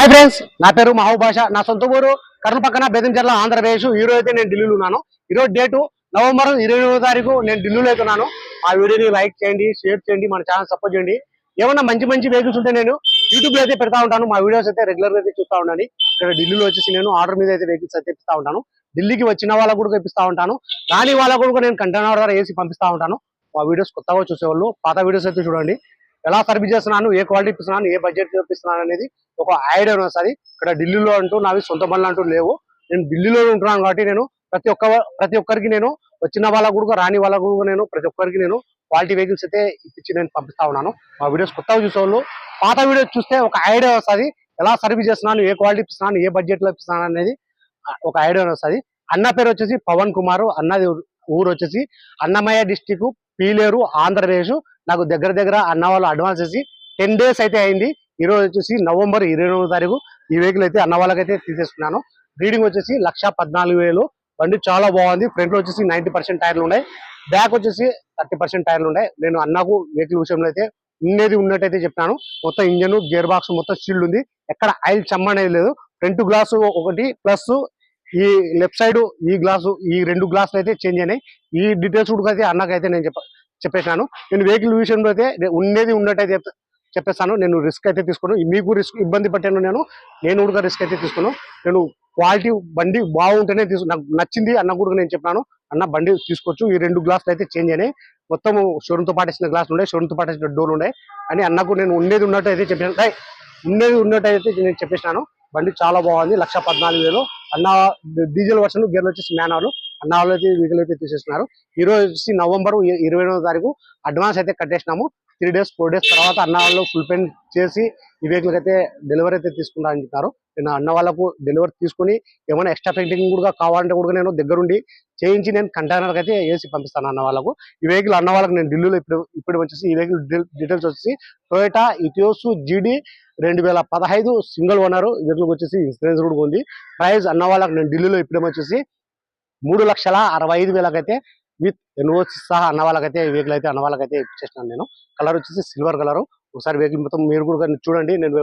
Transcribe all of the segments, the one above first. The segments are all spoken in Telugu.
హాయ్ ఫ్రెండ్స్ నా పేరు మహబూబ్ భాష నా సొంత ఊరు కర్నూలు పక్కన బెదంచెర్ల ఆంధ్రప్రదేశ్. ఈరోజు అయితే నేను ఢిల్లీలో ఉన్నాను. ఈరోజు డేటు నవంబర్ ఇరవై ఎనిమిదో తారీఖు నేను ఢిల్లీలో అయితే ఆ వీడియోని లైక్ చేయండి షేర్ చేయండి మన ఛానల్ సపోర్ట్ చేయండి. ఏమన్నా మంచి మంచి వెహికల్స్ ఉంటే నేను యూట్యూబ్లో అయితే పెడతా ఉంటాను. మా వీడియోస్ అయితే రెగ్యులర్గా అయితే చూస్తా ఉండండి. ఇక్కడ ఢిల్లీలో వచ్చేసి నేను ఆర్డర్ మీద అయితే వెహికల్స్ అయితే ఇస్తా ఉంటాను. ఢిల్లీకి వచ్చిన వాళ్ళకు కూడా ఇప్పిస్తా ఉంటాను. రాని వాళ్ళకు కూడా నేను కంటైనర్ ద్వారా వేసి పంపిస్తా ఉంటాను. మా వీడియోస్ కొత్తగా చూసేవాళ్ళు పాత వీడియోస్ అయితే చూడండి. ఎలా సర్వీస్ చేస్తున్నాను ఏ క్వాలిటీ ఇప్పిస్తున్నాను ఏ బడ్జెట్ చూపిస్తున్నాను అనేది ఒక ఐడియా వస్తుంది ఇక్కడ ఢిల్లీలో అంటూ నావి సొంత బండ్లు అంటూ లేవు. నేను ఢిల్లీలో ఉంటున్నాను కాబట్టి నేను ప్రతి ఒక్క ప్రతి ఒక్కరికి నేను వచ్చిన వాళ్ళకు కూడా రాని వాళ్ళకు కూడా నేను ప్రతి ఒక్కరికి నేను క్వాలిటీ వెహికల్స్ అయితే ఇప్పించి నేను పంపిస్తా ఉన్నాను. మా వీడియోస్ కొత్తగా చూసేవాళ్ళు పాత వీడియోస్ చూస్తే ఒక ఐడియా వస్తుంది ఎలా సర్వీస్ చేస్తున్నాను ఏ క్వాలిటీ ఇప్పిస్తున్నాను ఏ బడ్జెట్లో ఇప్పిస్తున్నాను అనేది ఒక ఐడియా వస్తుంది అన్న పేరు వచ్చేసి పవన్ కుమార్ అన్నది ఊరు- ఊరు వచ్చేసి అన్నమయ్య డిస్టిక్ పీలేరు ఆంధ్రప్రదేశ్. నాకు దగ్గర దగ్గర అన్న వాళ్ళు అడ్వాన్స్ చేసి టెన్ డేస్ అయితే అయింది. ఈరోజు వచ్చేసి నవంబర్ ఇరవై ఎనిమిదో తారీఖు ఈ వెహికల్ అయితే అన్న వాళ్ళకైతే తీసేసుకున్నాను. రీడింగ్ వచ్చేసి లక్ష పద్నాలుగు వేలు. బండి చాలా బాగుంది. ఫ్రంట్లో వచ్చేసి నైన్టీ పర్సెంట్ టైర్లు ఉన్నాయి. బ్యాక్ వచ్చేసి థర్టీ పర్సెంట్ టైర్లు ఉన్నాయి. నేను అన్నకు వెహికల్ విషయంలో అయితే ఉండేది ఉన్నట్టయితే చెప్తాను మొత్తం ఇంజన్ గేర్ బాక్స్ మొత్తం షీల్డ్ ఉంది. ఎక్కడ ఆయిల్ చెమ్మ అనేది లేదు. ఫ్రంట్ గ్లాసు ఒకటి ప్లస్ ఈ లెఫ్ట్ సైడ్ ఈ గ్లాసు ఈ రెండు గ్లాసులు అయితే చేంజ్ అయినాయి. ఈ డీటెయిల్స్ కూడా అయితే అన్నకైతే నేను చెప్పాను చెప్పేసాను నేను వెహికల్ విషయంలో అయితే ఉండేది ఉన్నట్టయితే చెప్పేస్తాను. నేను రిస్క్ అయితే తీసుకున్నాను మీకు రిస్క్ ఇబ్బంది పట్టాను నేను. నేను కూడా రిస్క్ అయితే తీసుకున్నాను నేను క్వాలిటీ బండి బాగుంటేనే తీసుకు నాకు నచ్చింది అన్న కూడా నేను చెప్పాను అన్న బండి తీసుకోవచ్చు. ఈ రెండు గ్లాసులు అయితే చేంజ్ అయినాయి. మొత్తం షోరూమ్తో పాటేసిన గ్లాసులు ఉన్నాయి. షోరూమ్తో పాటేసిన డోర్లు ఉన్నాయి. అని అన్నకు నేను ఉండేది ఉన్నట్టు అయితే చెప్పాను ఉండేది ఉన్నది ఉన్నట్టు అయితే నేను చెప్పేసినాను. బండి చాలా బాగుంది. లక్ష పద్నాలుగు వేలు. అన్న డీజిల్ వర్షన్ గేర్లు వచ్చేసి మేనాలు అన్న వాళ్ళు అయితే అయితే తీసేస్తున్నారు. ఈ రోజు వచ్చి నవంబర్ ఇరవై తారీఖు అడ్వాన్స్ అయితే కట్టేసినాము. త్రీ డేస్ ఫోర్ డేస్ తర్వాత అన్న వాళ్ళు ఫుల్ పెయింట్ చేసి ఈ వెహికల్కి అయితే డెలివరీ అయితే తీసుకుంటా అని చెప్పారు నేను అన్న వాళ్ళకు డెలివరీ తీసుకుని ఏమైనా ఎక్స్ట్రా పెయింటింగ్ కూడా కావాలంటే కూడా నేను దగ్గరుండి చేయించి నేను కంటైనర్కి అయితే వేసి పంపిస్తాను అన్న వాళ్ళకు. ఈ వెహికల్ అన్న వాళ్ళకి నేను ఢిల్లీలో ఇప్పుడు ఇప్పుడు వచ్చేసి ఈ వెహికల్ డీటెయిల్స్ వచ్చేసి టొయోటా ఇటియోసు జీడీ రెండు వేల పదహైదు సింగిల్ ఓనర్. ఈ వెహికల్ వచ్చేసి ఇన్సూరెన్స్ కూడా ఉంది. ప్రైస్ అన్న వాళ్ళకి నేను ఢిల్లీలో ఇప్పుడు వచ్చేసి మూడు లక్షల అరవై ఐదు వేలకైతే విత్ ఎన్ఓసి సహా అన్న వాళ్ళకైతే వెహికల్ అయితే అన్న వాళ్ళకైతే ఇచ్చేసినాను నేను. కలర్ వచ్చేసి సిల్వర్ కలర్ ఒకసారి వెహికల్ మొత్తం మీరు కూడా చూడండి. నేను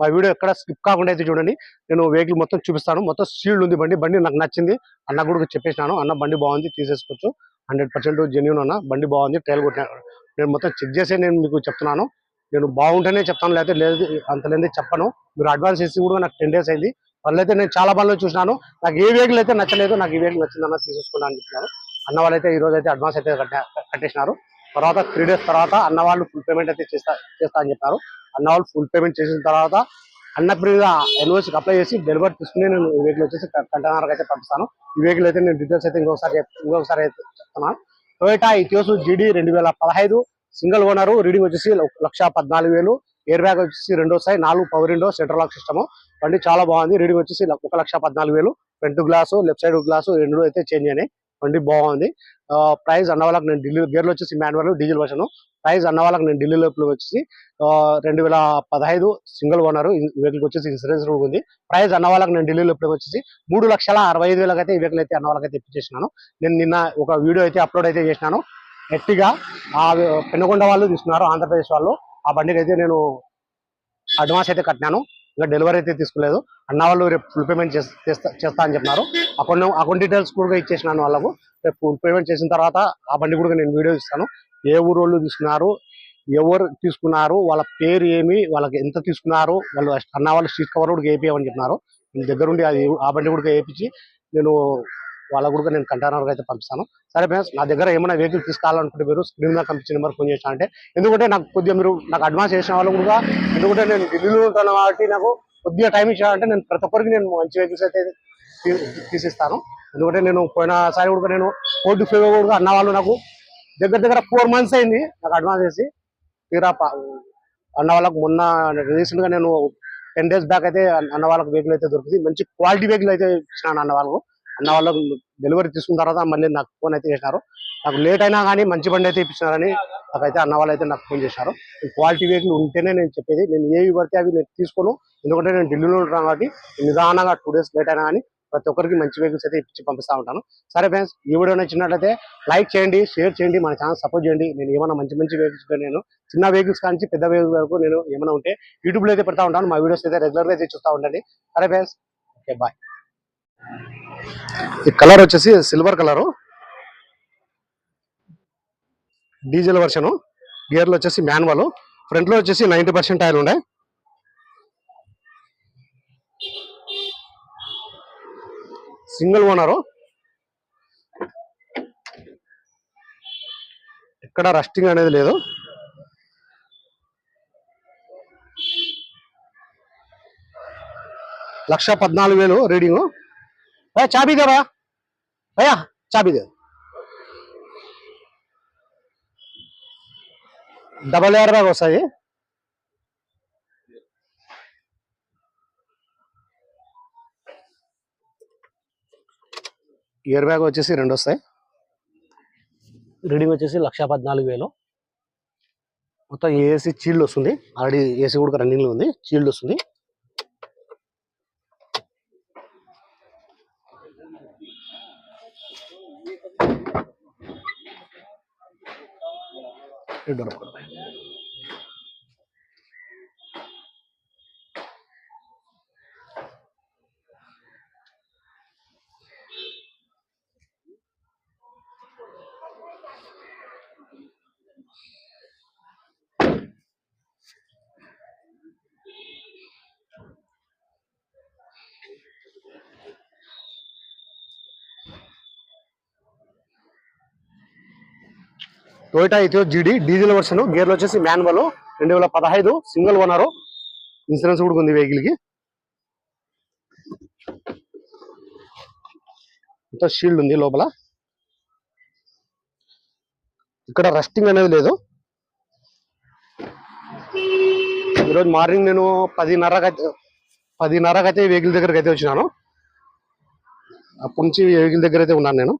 మా వీడియో ఎక్కడ స్కిప్ కాకుండా అయితే చూడండి. నేను వెహికల్ మొత్తం చూపిస్తాను. మొత్తం సీల్డ్ ఉంది బండి. బండి నాకు నచ్చింది. అన్న కూడా చెప్పేసినాను. అన్న బండి బాగుంది. తీసేసుకోవచ్చు. హండ్రెడ్ పర్సెంట్ జెన్యున్ అన్న. బండి బాగుంది. ట్రైల్ కొట్టిన నేను మొత్తం చెక్ చేసే నేను మీకు చెప్తున్నాను. నేను బాగుంటేనే చెప్తాను. లేకపోతే లేదు అంత లేదే చెప్పను. మీరు అడ్వాన్స్ చేసి కూడా నాకు టెన్ డేస్ అయింది. వాళ్ళైతే నేను చాలా బండ్లు చూసినాను. నాకు ఏ వెహికల్ అయితే నచ్చలేదు నాకు ఈ వెహికల్ నచ్చిందన్న తీసుకున్నాను అని చెప్పినారు. అన్న వాళ్ళైతే ఈ రోజు అయితే అడ్వాన్స్ అయితే కట్టేసినారు. తర్వాత త్రీ డేస్ తర్వాత అన్న వాళ్ళు ఫుల్ పేమెంట్ అయితే చేస్తా చేస్తా అని చెప్పారు అన్న వాళ్ళు ఫుల్ పేమెంట్ చేసిన తర్వాత అన్న ప్రీగా ఎన్ఓసికి అప్లై చేసి డెలివరీ తీసుకుని నేను ఈ వెహికల్ వచ్చేసి కంటైనర్ అయితే పంపిస్తాను. ఈ వెహికల్ అయితే నేను డీటెయిల్స్ అయితే ఇంకొకసారి ఇంకొకసారి అయితే చెప్తున్నాను. టొయోటా ఇటియోసు జీడీ రెండు వేల పదహైదు సింగిల్ ఓనర్ రీడింగ్ వచ్చేసి లక్ష పద్నాలుగు వేలు. ఎయిర్ బ్యాగ్ వచ్చేసి రెండో సై నాలుగు power window central lock system బండి చాలా బాగుంది. రీడింగ్ వచ్చేసి ఒక లక్ష పద్నాలుగు వేలు. Front glass left side glass రెండు అయితే చేంజ్ అయినాయి. బండి బాగుంది. ప్రైస్ అన్న వాళ్ళకి నేను ఢిల్లీ గేర్లు వచ్చేసి మాన్యువల్ డీజిల్ వర్షన్ ప్రైస్ అన్న వాళ్ళకి నేను ఢిల్లీ లోపల వచ్చేసి రెండు వేల పదహైదు సింగిల్ ఓనర్. వెహికల్ వచ్చేసి ఇన్సూరెన్స్ కూడా ఉంది. ప్రైస్ అన్న వాళ్ళకి నేను ఢిల్లీ లోపల వచ్చేసి మూడు లక్షల అరవై ఐదు వేలకైతే ఈ వెహికల్ అయితే అన్న వాళ్ళకైతే ఇప్పించేసినాను. నేను నిన్న ఒక వీడియో అయితే అప్లోడ్ అయితే చేసినాను. ఎట్టిగా ఆ వాళ్ళు తీసుకున్నారు ఆంధ్రప్రదేశ్ వాళ్ళు. ఆ బండికి అయితే నేను అడ్వాన్స్ అయితే కట్టినాను. ఇంకా డెలివరీ అయితే తీసుకోలేదు. అన్న వాళ్ళు రేపు ఫుల్ పేమెంట్ చేస్తా చేస్తా అని చెప్పినారు. అకౌంట్ అకౌంట్ డీటెయిల్స్ కూడా ఇచ్చేసినాను వాళ్ళకు. రేపు ఫుల్ పేమెంట్ చేసిన తర్వాత ఆ బండి కూడా నేను వీడియో ఇస్తాను. ఏ ఊరు వాళ్ళు తీసుకున్నారు ఎవరు తీసుకున్నారు వాళ్ళ పేరు ఏమి వాళ్ళకి ఎంత తీసుకున్నారు వాళ్ళు అన్న వాళ్ళు సీట్ కవర్ కూడా వేయించమని చెప్పినారు. దగ్గరుండి అది ఆ బండి కూడా వేయించి నేను వాళ్ళ కూడా నేను కంటైనర్ అయితే పంపిస్తాను. సరే ఫ్రెండ్స్ నా దగ్గర ఏమైనా వెహికల్ తీసుకోవాలనుకుంటే మీరు స్క్రీన్ మీద కనిపించిన నెంబర్ ఫోన్ చేసిన అంటే ఎందుకంటే నాకు కొద్దిగా మీరు నాకు అడ్వాన్స్ చేసిన వాళ్ళు కూడా ఎందుకంటే నేను ఢిల్లీలో ఉంటాను కాబట్టి నాకు కొద్దిగా టైం ఇచ్చారంటే నేను ప్రతి ఒక్కరికి నేను మంచి వెహికల్స్ అయితే తీ- తీసిస్తాను. ఎందుకంటే నేను పోయినసారి కూడా నేను కోర్టు ఫైవ్ కూడా అన్న వాళ్ళు నాకు దగ్గర దగ్గర ఫోర్ మంత్స్ అయింది నాకు అడ్వాన్స్ చేసి. తీరా పా- అన్న వాళ్ళకు మొన్న రీసెంట్గా నేను టెన్ డేస్ బ్యాక్ అయితే అన్న వాళ్ళకి వెహికల్ అయితే దొరికింది. మంచి క్వాలిటీ వెహికల్ అయితే ఇచ్చినాను అన్న వాళ్ళకు. అన్న వాళ్ళకు డెలివరీ తీసుకున్న తర్వాత మళ్ళీ నాకు ఫోన్ అయితే చేసినారు. నాకు లేట్ అయినా కానీ మంచి బండి అయితే ఇప్పించినారని నాకైతే అన్న వాళ్ళు అయితే నాకు ఫోన్ చేశారు. క్వాలిటీ వెహికల్ ఉంటేనే నేను చెప్పేది నేను ఏవి పడితే అవి నేను తీసుకోను. ఎందుకంటే నేను ఢిల్లీలో ఉంటాను కాబట్టి నిదానంగా టూ డేస్ లేట్ అయినా కానీ ప్రతి ఒక్కరికి మంచి వెహికల్స్ అయితే ఇచ్చి పంపిస్తా ఉంటాను. సరే ఫ్రెండ్స్ ఈ వీడియో నచ్చినట్లయితే లైక్ చేయండి షేర్ చేయండి మన ఛానల్ సపోర్ట్ చేయండి. నేను ఏమైనా మంచి మంచి వెహికల్స్ నేను చిన్న వెహికల్స్ కానీ పెద్ద వెహికల్స్ వరకు నేను ఏమైనా ఉంటే యూట్యూబ్లో అయితే పెడతా ఉంటాను. మా వీడియోస్ అయితే రెగ్యులర్గా అయితే చూస్తూ ఉండండి. సరే ఫ్రెండ్స్ ఓకే బాయ్. ఈ కలర్ వచ్చేసి సిల్వర్ కలరు. Diesel version. గేర్లు వచ్చేసి మాన్యువల్. ఫ్రంట్లో వచ్చేసి నైంటీ పర్సెంట్ ఆయిల్ ఉండే. Single owner. ఎక్కడ రస్టింగ్ అనేది లేదు. లక్ష పద్నాలుగు వేలు రీడింగు. చాబీ దేవా భయ్యా. చాబీ దే డబల్ ఎయిర్ బ్యాగ్ వస్తాయి. ఇయర్ బ్యాగ్ వచ్చేసి రెండు వస్తాయి. రీడింగ్ వచ్చేసి లక్ష పద్నాలుగు వేలు. మొత్తం ఏసీ చీల్డ్ వస్తుంది. ఆల్రెడీ ఏసీ కూడా రన్నింగ్లో ఉంది. చీల్డ్ వస్తుంది. ఈ డోర్ ఓపెన్ చేయండి. Toyota Etios GD diesel version గేర్లు వచ్చేసి మాన్యువల్ రెండు వేల పదహైదు సింగిల్ ఓనర్ ఇన్సూరెన్స్ కూడా ఉంది వెహికల్కి. మొత్తం షీల్డ్ ఉంది లోపల. ఇక్కడ రస్టింగ్ అనేది లేదు. ఈరోజు మార్నింగ్ నేను పదిన్నరకు అయితే పదిన్నరకు అయితే వెహికల్ దగ్గరకు అయితే వచ్చినాను. అప్పటి నుంచి వెహికల్ దగ్గర అయితే ఉన్నాను నేను.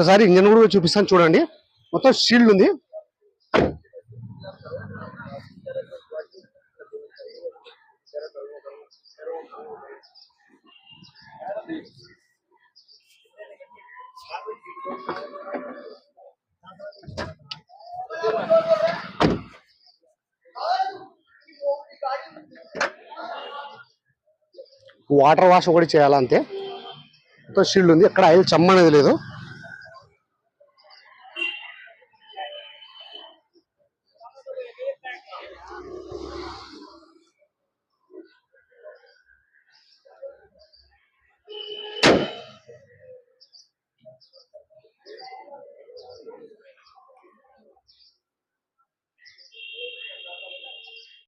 ఒకసారి ఇంజన్ కూడా చూపిస్తాను చూడండి. మొత్తం షీల్డ్ ఉంది. వాటర్ వాష్ కూడా చేయాలంతే. మొత్తం షీల్డ్ ఉంది. ఎక్కడ ఆయిల్ చమ్మ అనేది లేదు.